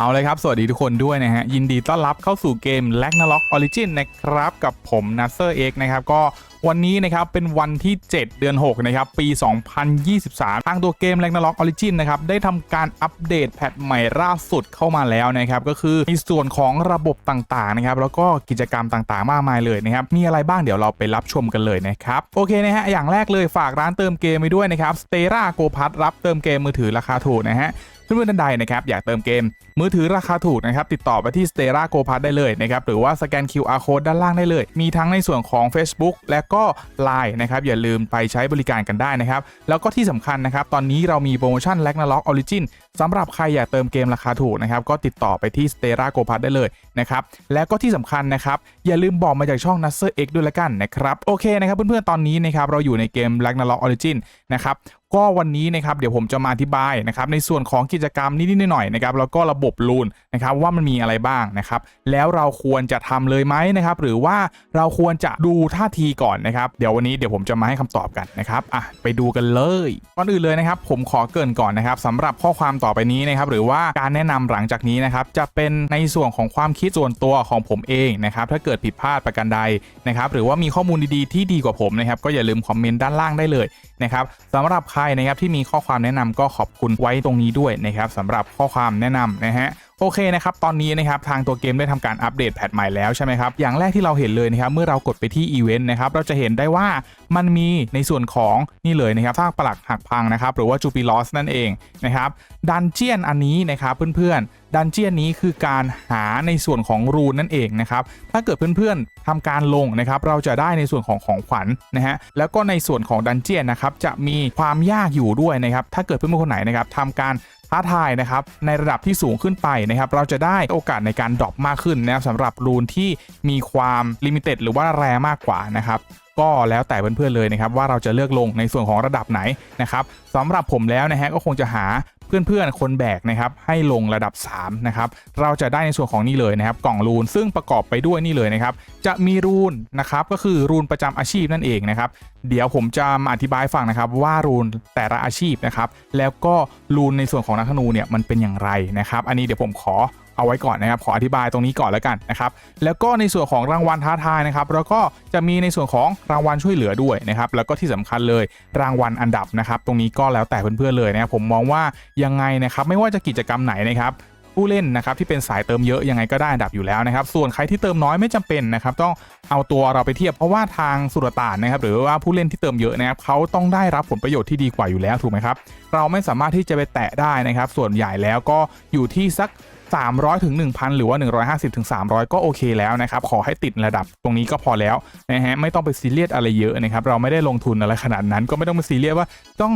เอาเลยครับ สวัสดีทุกคนด้วยนะฮะ ยินดีต้อนรับเข้าสู่เกม l a g n a r o k Origin นะครับ กับผม n a s s e r X นะครับ ก็วันนี้นะครับ เป็นวันที่ 7 เดือน 6 นะครับ ปี 2023 ทางตัวเกม l a g n a r o k Origin นะครับ ได้ทำการอัปเดตแพทใหม่ล่าสุดเข้ามาแล้วนะครับ ก็คือในส่วนของระบบต่างๆนะครับ แล้วก็กิจกรรมต่างๆ มากมายเลยนะครับ มีอะไรบ้างเดี๋ยวเราไปรับชมกันเลยนะครับ โอเคนะฮะ อย่างแรกเลยฝากร้านเติมเกมไปด้วยนะครับ Stera Go p a s รับเติมเกมมือถือราคาถูกนะฮะ เพื่อนๆท่านใดนะครับอยากเติมเกม มือถือราคาถูกนะครับติดต่อไปที่ Stera Go p a s ได้เลยนะครับหรือว่าสแกน QR Code ด้านล่างได้เลย มีทั้งในส่วนของ Facebook และก็ Line นะครับอย่าลืมไปใช้บริการกันได้นะครับแล้วก็ที่สำคัญนะครับตอนนี้เรามีโปรโมชั่น l a g n a r o k Origin สำหรับใครอยากเติมเกมราคาถูกนะครับก็ติดต่อไปที่ Stera Go p a s ได้เลยนะครับแล้วก็ที่สำคัญนะครับอย่าลืมบอกมาจากช่อง n a s s e r X ด้วยละกันนะครับโอเคนะครับเพื่อนๆตอนนี้นะครับเราอยู่ในเกม l a g n a r o k Origin นะครับก็วันนี้นะครับเดี๋ยวผมจะมาอธิบายนะครับในส่วนของกิจกรรมนิดๆหน่อยๆนะครับแล้วก็ระบบรูนนะครับว่ามันมีอะไรบ้างนะครับแล้วเราควรจะทำเลยไหมนะครับหรือว่าเราควรจะดูท่าทีก่อนนะครับเดี๋ยววันนี้เดี๋ยวผมจะมาให้คำตอบกันนะครับอะไปดูกันเลยก่อนอื่นเลยนะครับผมขอเกินก่อนนะครับสำหรับข้อความต่อไปนี้นะครับหรือว่าการแนะนำหลังจากนี้นะครับจะเป็นในส่วนของความคิดส่วนตัวของผมเองนะครับถ้าเกิดผิดพลาดประการใดนะครับหรือว่ามีข้อมูลดีๆที่ดีกว่าผมนะครับก็อย่าลืมคอมเมนต์ด้านล่างได้เลยนะครับสำหรับใครนะครับที่มีข้อความแนะนำก็ขอบคุณไว้ตรงนี้ด้วยนะครับสำหรับข้อความแนะนำนะฮะ โอเคนะครับ ตอนนี้นะครับทางตัวเกมได้ทำการอัปเดตแพทใหม่แล้วใช่ไหมครับ อย่างแรกที่เราเห็นเลยนะครับ เมื่อเรากดไปที่อีเวนต์นะครับ เราจะเห็นได้ว่ามันมีในส่วนของนี่เลยนะครับซากปลักหักพังนะครับ หรือว่าจูปิลอสนั่นเองนะครับ ดันเจียนอันนี้นะครับเพื่อนๆ ดันเจียนนี้คือการหาในส่วนของรูนนั่นเองนะครับ ถ้าเกิดเพื่อนๆทำการลงนะครับ เราจะได้ในส่วนของของขวัญนะฮะ แล้วก็ในส่วนของดันเจียนนะครับ จะมีความยากอยู่ด้วยนะครับ ถ้าเกิดเพื่อนๆคนไหนนะครับทำการ ท้าทายนะครับในระดับที่สูงขึ้นไปนะครับเราจะได้โอกาสในการดรอปมากขึ้นนะครับสำหรับรูนที่มีความลิมิเต็ดหรือว่าแรมากกว่านะครับก็แล้วแต่เพื่อนๆเลยนะครับว่าเราจะเลือกลงในส่วนของระดับไหนนะครับสำหรับผมแล้วนะฮะก็คงจะหา เพื่อนๆ คนแบกนะครับให้ลงระดับ3นะครับเราจะได้ในส่วนของนี่เลยนะครับกล่องรูนซึ่งประกอบไปด้วยนี่เลยนะครับจะมีรูนนะครับก็คือรูนประจำอาชีพนั่นเองนะครับเดี๋ยวผมจะมาอธิบายฟังนะครับว่ารูนแต่ละอาชีพนะครับแล้วก็รูนในส่วนของนักธนูเนี่ยมันเป็นอย่างไรนะครับ อันนี้เดี๋ยวผมขอ เอาไว้ก่อนนะครับขออธิบายตรงนี้ก่อนแล้วกันนะครับแล้วก็ในส่วนของรางวัลท้าทายนะครับแล้วก็จะมีในส่วนของรางวัลช่วยเหลือด้วยนะครับแล้วก็ที่สำคัญเลยรางวัลอันดับนะครับตรงนี้ก็แล้วแต่เพื่อนๆเลยนะครับผมมองว่ายังไงนะครับไม่ว่าจะกิจกรรมไหนนะครับผู้เล่นนะครับที่เป็นสายเติมเยอะยังไงก็ได้อันดับอยู่แล้วนะครับ ส่วนใครที่เติมน้อยไม่จำเป็นนะครับ ต้องเอาตัวเราไปเทียบเพราะว่าทางสุรต่านนะครับ หรือว่าผู้เล่นที่เติมเยอะนะครับเขาต้องได้รับผลประโยชน์ที่ดีกว่าอยู่แล้วถูกไหมครับ เราไม่สามารถที่จะไปแตะได้นะครับ ส่วนใหญ่แล้วก็อยู่ที่สัก 300ถึง1,000 หรือว่า 150ถึง300 ก็โอเคแล้วนะครับ ขอให้ติดระดับตรงนี้ก็พอแล้วนะฮะไม่ต้องไปซีเรียสอะไรเยอะนะครับ เราไม่ได้ลงทุนอะไรขนาดนั้น ก็ไม่ต้องไปซีเรียสว่าต้อง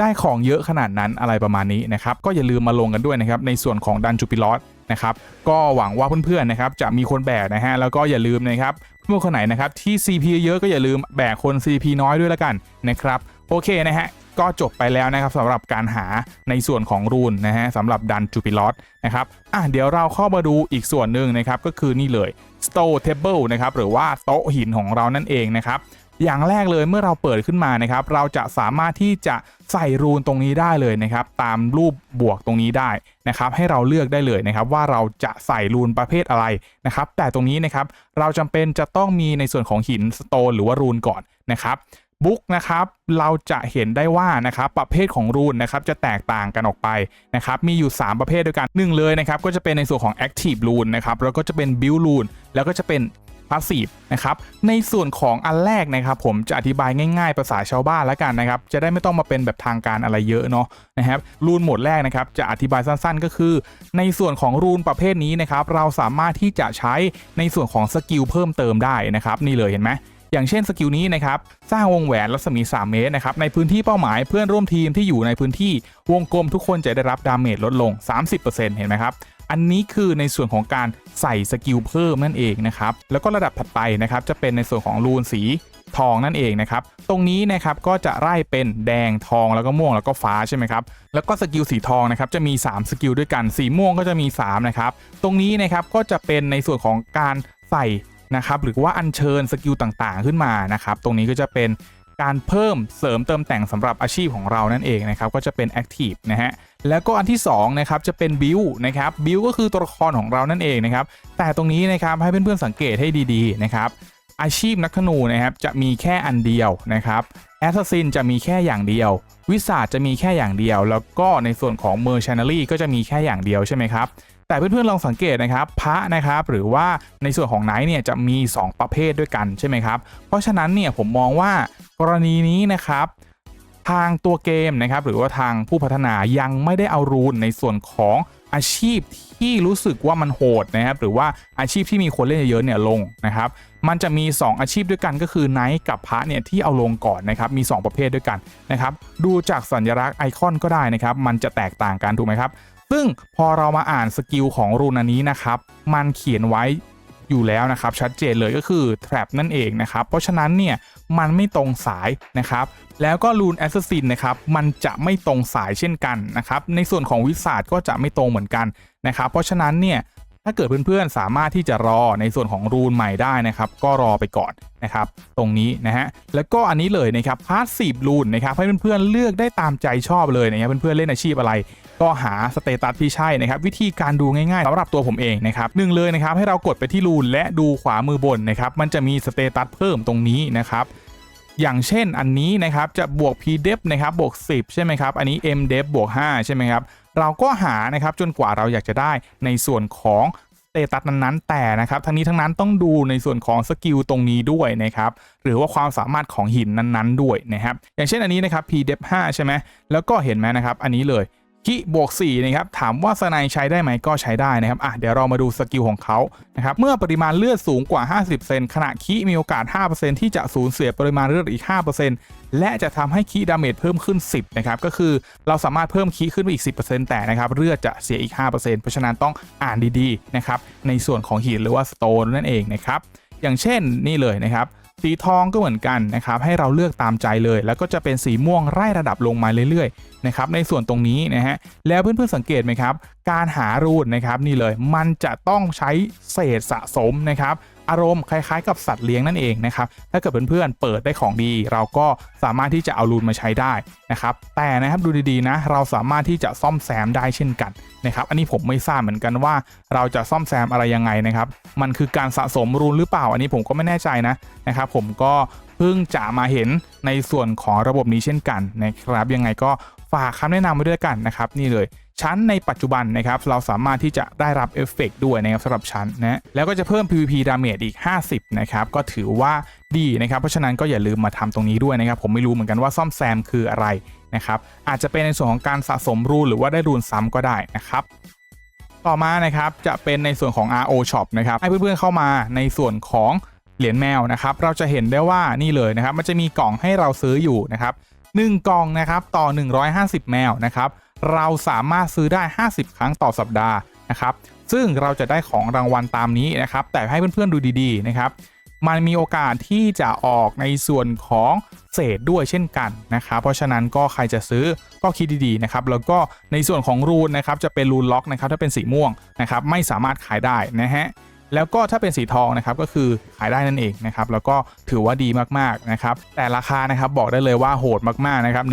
ได้ของเยอะขนาดนั้นอะไรประมาณนี้นะครับ ก็อย่าลืมมาลงกันด้วยนะครับ ในส่วนของดันจูปิลอสนะครับก็หวังว่าเพื่อนๆนะครับจะมีคนแบกนะฮะแล้วก็อย่าลืมนะครับเพื่อนคนไหนนะครับที่ CP เยอะก็อย่าลืมแบกคน CP น้อยด้วยละกันนะครับโอเคนะฮะ ก็จบไปแล้วนะครับสำหรับการหาในส่วนของรูนนะฮะสำหรับดันจูปิลอสนะครับอะเดี๋ยวเราเข้ามาดูอีกส่วนหนึ่งนะครับก็คือนี่เลย Store Table นะครับหรือว่าโต๊ะหินของเรานั่นเองนะครับอย่างแรกเลยเมื่อเราเปิดขึ้นมานะครับ เราจะสามารถที่จะใส่รูนตรงนี้ได้เลยนะครับ ตามรูปบวกตรงนี้ได้นะครับ ให้เราเลือกได้เลยนะครับ ว่าเราจะใส่รูนประเภทอะไรนะครับ แต่ตรงนี้นะครับเราจำเป็นจะต้องมีในส่วนของหินสโตนหรือว่ารูนก่อนนะครับ บุ๊กนะครับเราจะเห็นได้ว่านะครับประเภทของรูนนะครับจะแตกต่างกันออกไปนะครับมีอยู่ 3 ประเภทด้วยกันหนึ่งเลยนะครับก็จะเป็นในส่วนของ Active Rune นะครับแล้วก็จะเป็น Build Rune แล้วก็จะเป็น Passive นะครับในส่วนของอันแรกนะครับ ผมจะอธิบายง่ายๆภาษาชาวบ้านแล้วกันนะครับจะได้ไม่ต้องมาเป็นแบบทางการอะไรเยอะเนาะนะครับรูนหมดแรกนะครับจะอธิบายสั้นๆ ก็คือ ในส่วนของรูนประเภทนี้นะครับเราสามารถที่จะใช้ในส่วนของสกิลเพิ่มเติมได้นะครับนี่เลยเห็นไหม อย่างเช่นสกิลนี้นะครับสร้างวงแหวนรัศมี 3 เมตรนะครับในพื้นที่เป้าหมายเพื่อนร่วมทีมที่อยู่ในพื้นที่วงกลมทุกคนจะได้รับดาเมจลดลง 30%เห็นไหมครับอันนี้คือในส่วนของการใส่สกิลเพิ่มนั่นเองนะครับแล้วก็ระดับถัดไปนะครับจะเป็นในส่วนของรูนสีทองนั่นเองนะครับ ตรงนี้นะครับก็จะไล่เป็นแดงทองแล้วก็ม่วงแล้วก็ฟ้าใช่ไหมครับ แล้วก็สกิลสีทองนะครับจะมี 3 สกิลด้วยกัน สีม่วงก็จะมี3นะครับ ตรงนี้นะครับก็จะเป็นในส่วนของการใส่ นะครับหรือว่าอัญเชิญสกิลต่างๆ ขึ้นมานะครับตรงนี้ก็จะเป็นการเพิ่มเสริมเติมแต่งสำหรับอาชีพของเรานั่นเองนะครับก็จะเป็น Active นะฮะแล้วก็อันที่2นะครับจะเป็นบิวนะครับบิวก็คือตัวละครของเรานั่นเองนะครับแต่ตรงนี้นะครับให้เพื่อนๆสังเกตให้ดีๆนะครับอาชีพนักธนูนะครับจะมีแค่อันเดียวนะครับแอสซัสซินจะมีแค่อย่างเดียว วิสาจะมีแค่อย่างเดียว แล้วก็ในส่วนของเมอร์ชันนารีก็จะมีแค่อย่างเดียวใช่ไหมครับ แต่เพื่อนๆลองสังเกตนะครับพระนะครับหรือว่าในส่วนของไนท์เนี่ยจะมี 2 ประเภทด้วยกันใช่ไหมครับเพราะฉะนั้นเนี่ยผมมองว่ากรณีนี้นะครับทางตัวเกมนะครับหรือว่าทางผู้พัฒนายังไม่ได้เอารูนในส่วนของอาชีพที่รู้สึกว่ามันโหดนะครับหรือว่าอาชีพที่มีคนเล่นเยอะๆเนี่ยลงนะครับมันจะมี 2 อาชีพด้วยกันก็คือไนท์กับพระเนี่ยที่เอาลงก่อนนะครับมี 2 ประเภทด้วยกันนะครับดูจากสัญลักษณ์ไอคอนก็ได้นะครับมันจะแตกต่างกันถูกไหมครับ ซึ่งพอเรามาอ่านสกิลของรูนอันนี้นะครับ มันเขียนไว้อยู่แล้วนะครับ ชัดเจนเลยก็คือ trap นั่นเองนะครับ เพราะฉะนั้นเนี่ยมันไม่ตรงสายนะครับ แล้วก็รูนแอสซัสซินนะครับ มันจะไม่ตรงสายเช่นกันนะครับ ในส่วนของวิสาดก็จะไม่ตรงเหมือนกันนะครับ เพราะฉะนั้นเนี่ยถ้าเกิดเพื่อนๆ สามารถที่จะรอในส่วนของรูนใหม่ได้นะครับ ก็รอไปก่อนนะครับ ตรงนี้นะฮะ แล้วก็อันนี้เลยนะครับพาร์ทสีบรูนนะครับ ให้เพื่อนๆเลือกได้ตามใจชอบเลยนะครับ เพื่อนๆเล่นอาชีพอะไร ก็หาสเตตัสที่ใช่นะครับวิธีการดูง่ายๆสำหรับตัวผมเองนะครับหนึ่งเลยนะครับให้เรากดไปที่รูนและดูขวามือบนนะครับมันจะมีสเตตัสเพิ่มตรงนี้นะครับอย่างเช่นอันนี้นะครับจะบวก pdef นะครับบวก 10 ใช่ไหมครับ อันนี้ mdef บวก 5 ใช่ไหมครับ เราก็หานะครับจนกว่าเราอยากจะได้ในส่วนของสเตตัสนั้นๆ แต่นะครับทั้งนี้ทั้งนั้นต้องดูในส่วนของสกิลตรงนี้ด้วยนะครับหรือว่าความสามารถของหินนั้นๆ ด้วยนะครับอย่างเช่นอันนี้นะครับ pdef 5 ใช่ไหมแล้วก็เห็นไหมนะครับอันนี้เลย คิบวก4นะครับถามว่าสไนใช้ได้ไหมก็ใช้ได้นะครับอะเดี๋ยวเรามาดูสกิลของเขานะครับเมื่อปริมาณเลือดสูงกว่า 50 เซนขณะคิมีโอกาส 5%ที่จะสูญเสียปริมาณเลือดอีก 5%และจะทำให้คีดาเมจเพิ่มขึ้น 10นะครับก็คือเราสามารถเพิ่มคีขึ้นไปอีก 10%แต่นะครับเลือดจะเสียอีก 5%เพราะฉะนั้นต้องอ่านดีๆนะครับในส่วนของหินหรือว่าสโตนนั่นเองนะครับอย่างเช่นนี่เลยนะครับ สีทองก็เหมือนกันนะครับให้เราเลือกตามใจเลย แล้วก็จะเป็นสีม่วงไล่ระดับลงมาเรื่อยๆนะครับในส่วนตรงนี้นะฮะแล้วเพื่อนๆสังเกตไหมครับ การหารูนนะครับนี่เลยมันจะต้องใช้เศษสะสมนะครับ อารมณ์คล้ายๆ กับสัตว์เลี้ยงนั่นเองนะครับถ้าเกิดเพื่อนๆเปิดได้ของดี เราก็สามารถที่จะเอารูนมาใช้ได้นะครับแต่นะครับดูดีๆนะเราสามารถที่จะซ่อมแซมได้เช่นกันนะครับอันนี้ผมไม่ทราบเหมือนกันว่าเราจะซ่อมแซมอะไรยังไงนะครับมันคือการสะสมรูนหรือเปล่า อันนี้ผมก็ไม่แน่ใจนะนะครับผมก็เพิ่งจะมาเห็นในส่วนของระบบนี้เช่นกันนะครับยังไงก็ฝากคำแนะนำไว้ด้วยกันนะครับนี่เลย ชั้นในปัจจุบันนะครับเราสามารถที่จะได้รับเอฟเฟกด้วยนะครับสำหรับชั้นนะแล้วก็จะเพิ่ม PVP damage อีก 50นะครับก็ถือว่าดีนะครับเพราะฉะนั้นก็อย่าลืมมาทำตรงนี้ด้วยนะครับผมไม่รู้เหมือนกันว่าซ่อมแซมคืออะไรนะครับอาจจะเป็นในส่วนของการสะสมรูนหรือว่าได้รูนซ้ำก็ได้นะครับต่อมานะครับจะเป็นในส่วนของ RO Shop นะครับให้เพื่อนๆเข้ามาในส่วนของเหรียญแมวนะครับเราจะเห็นได้ว่านี่เลยนะครับมันจะมีกล่องให้เราซื้ออยู่นะครับ1กล่องนะครับต่อ 150 แมวนะครับ เราสามารถซื้อได้ 50 ครั้งต่อสัปดาห์นะครับ ซึ่งเราจะได้ของรางวัลตามนี้นะครับ แต่ให้เพื่อนๆดูดีๆนะครับ มันมีโอกาสที่จะออกในส่วนของเศษด้วยเช่นกันนะครับ เพราะฉะนั้นก็ใครจะซื้อก็คิดดีๆนะครับ แล้วก็ในส่วนของรูนนะครับจะเป็นรูนล็อกนะครับถ้าเป็นสีม่วงนะครับไม่สามารถขายได้นะฮะแล้วก็ถ้าเป็นสีทองนะครับก็คือขายได้นั่นเองนะครับแล้วก็ถือว่าดีมากๆนะครับแต่ราคานะครับบอกได้เลยว่าโหดมากๆนะครับ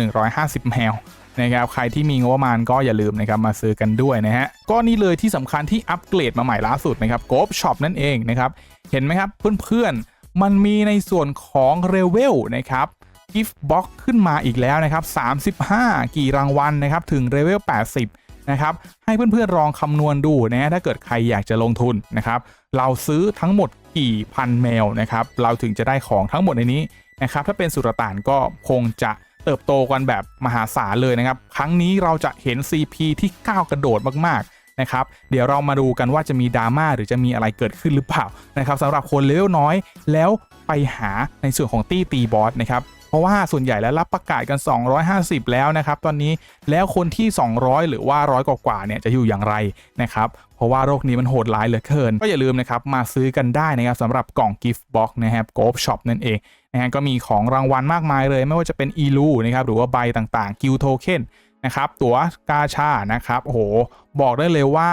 150 แมว นะครับใครที่มีงบประมาณก็อย่าลืมนะครับมาซื้อกันด้วยนะฮะก็นี่เลยที่สำคัญที่อัปเกรดมาใหม่ล่าสุดนะครับโกบช็อปนั่นเองนะครับเห็นไหมครับเพื่อนๆมันมีในส่วนของเรเวลนะครับกิฟต์บ็อกขึ้นมาอีกแล้วนะครับ35 กี่รางวัลนะครับถึงเรเวล80นะครับให้เพื่อนๆลองคำนวณดูนะถ้าเกิดใครอยากจะลงทุนนะครับเราซื้อทั้งหมดกี่พันแมวนะครับเราถึงจะได้ของทั้งหมดในนี้นะครับถ้าเป็นสุรต่านก็คงจะ เติบโตกันแบบมหาศาลเลยนะครับ ครั้งนี้เราจะเห็น CP ที่ก้าวกระโดดมากๆนะครับ เดี๋ยวเรามาดูกันว่าจะมีดราม่าหรือจะมีอะไรเกิดขึ้นหรือเปล่านะครับสำหรับคนเลเวลน้อยแล้วไปหาในส่วนของตี้ตีบอสนะครับ เพราะว่าส่วนใหญ่แล้วรับประกาศกัน 250 แล้วนะครับตอนนี้แล้วคนที่ 200 หรือว่าร้อยกว่าเนี่ยจะอยู่อย่างไรนะครับเพราะว่าโรคนี้มันโหดร้ายเหลือเกิน ก็อย่าลืมนะครับ มาซื้อกันได้นะครับสำหรับกล่องกิฟต์บ็อกนะครับโกฟช็อปนั่นเองนะฮะก็มีของรางวัลมากมายเลย ไม่ว่าจะเป็นอีลูนะครับหรือว่าใบต่างๆกิลโทเค็นนะครับ ตั๋วกาชานะครับโอ้โห บอกได้เลยว่า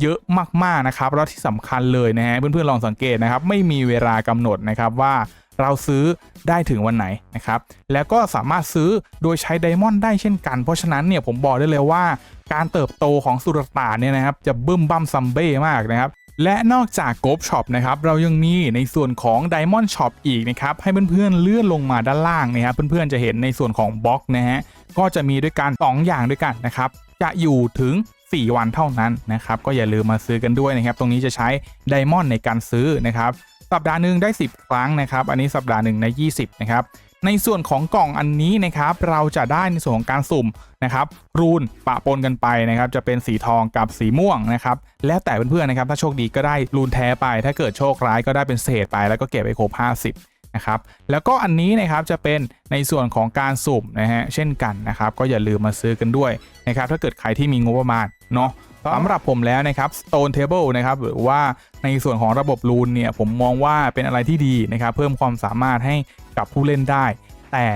เยอะมากๆนะครับ แล้วที่สำคัญเลยนะฮะเพื่อนๆลองสังเกตนะครับ ไม่มีเวลากำหนดนะครับว่า เราซื้อได้ถึงวันไหนนะครับ แล้วก็สามารถซื้อโดยใช้ไดมอนด์ได้เช่นกัน เพราะฉะนั้นเนี่ยผมบอกได้เลยว่า การเติบโตของสุรตาเนี่ยนะครับจะบึ้มบั้มซัมเบ้มากนะครับและนอกจากโก p ช็อปนะครับเรายังมีในส่วนของ Diamond Shop อีกนะครับให้เพื่อนๆเลื่อนลงมาด้านล่างนะครับเพื่อนๆจะเห็นในส่วนของบล็อกนะฮะก็จะมีด้วยกัน2อย่างด้วยกันนะครับจะอยู่ถึง 4 วันเท่านั้นนะครับก็อย่าลืมมาซื้อกันด้วยนะครับตรงนี้จะใช้ Diamond ในการซื้อนะครับ สัปดาห์หนึ่งได้ 10 ครั้งนะครับ อันนี้สัปดาห์หนึ่งใน 20 นะครับ ในส่วนของกล่องอันนี้นะครับ เราจะได้ในส่วนของการสุ่มนะครับ รูนปะปนกันไปนะครับ จะเป็นสีทองกับสีม่วงนะครับ แล้วแต่เพื่อนๆนะครับ ถ้าโชคดีก็ได้รูนแท้ไป ถ้าเกิดโชคร้ายก็ได้เป็นเศษไป แล้วก็เก็บไปครบ50นะครับแล้วก็อันนี้นะครับจะเป็นในส่วนของการสุ่มนะฮะเช่นกันนะครับก็อย่าลืมมาซื้อกันด้วยนะครับถ้าเกิดใครที่มีงบประมาณเนาะ สำหรับผมแล้วนะครับ Stone Table นะครับหรือว่าในส่วนของระบบรูนเนี่ยผมมองว่าเป็นอะไรที่ดีนะครับเพิ่มความสามารถให้กับผู้เล่นได้ แต่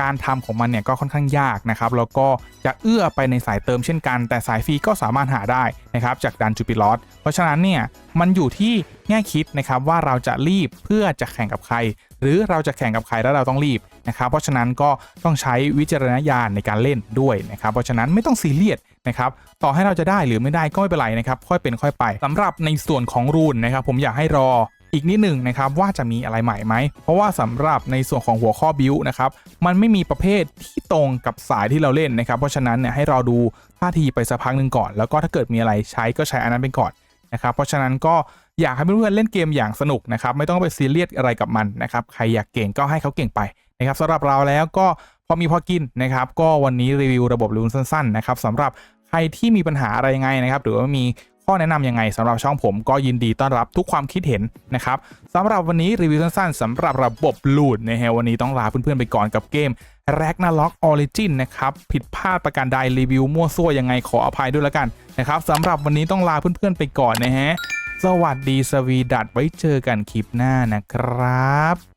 การทำของมันเนี่ยก็ค่อนข้างยากนะครับแล้วก็จะเอื้อไปในสายเติมเช่นกัน แต่สายฟรีก็สามารถหาได้นะครับจากดันจูปิลอสเพราะฉะนั้นเนี่ยมันอยู่ที่แง่คิดนะครับว่าเราจะรีบเพื่อจะแข่งกับใคร หรือเราจะแข่งกับใครแล้วเราต้องรีบ นะครับเพราะฉะนั้นก็ต้องใช้วิจารณญาณในการเล่นด้วยนะครับเพราะฉะนั้นไม่ต้องซีเรียสนะครับต่อให้เราจะได้หรือไม่ได้ก็ไม่เป็นไรนะครับค่อยเป็นค่อยไปสำหรับในส่วนของรูนนะครับผมอยากให้รออีกนิดหนึ่งนะครับว่าจะมีอะไรใหม่ไหม เพราะว่าสำหรับในส่วนของหัวข้อบิวนะครับมันไม่มีประเภทที่ตรงกับสายที่เราเล่นนะครับเพราะฉะนั้นเนี่ยให้เราดูท่าทีไปสักพักหนึ่งก่อน แล้วก็ถ้าเกิดมีอะไรใช้ก็ใช้อันนั้นไปก่อนนะครับเพราะฉะนั้นก็อยากให้เพื่อนๆเล่นเกมอย่างสนุกนะครับไม่ต้องไปซีเรียสอะไรกับมันนะครับใครอยากเก่งก็ให้เขาเก่งไป นะครับสำหรับเราแล้วก็พอมีพอกินนะครับก็วันนี้รีวิวระบบลูนสั้นๆนะครับสำหรับใครที่มีปัญหาอะไรยังไงนะครับหรือว่ามีข้อแนะนำยังไงสำหรับช่องผมก็ยินดีต้อนรับทุกความคิดเห็นนะครับสำหรับวันนี้รีวิวสั้นๆสำหรับระบบลูดนะฮะวันนี้ต้องลาเพื่อนๆไปก่อนกับเกม Ragnarok Origin นะครับผิดพลาดประการใดรีวิวมั่วซั่วยังไงขออภัยด้วยละกันนะครับสำหรับวันนี้ต้องลาเพื่อนๆไปก่อนนะฮะสวัสดีสวีดัตไว้เจอกันคลิปหน้านะครับ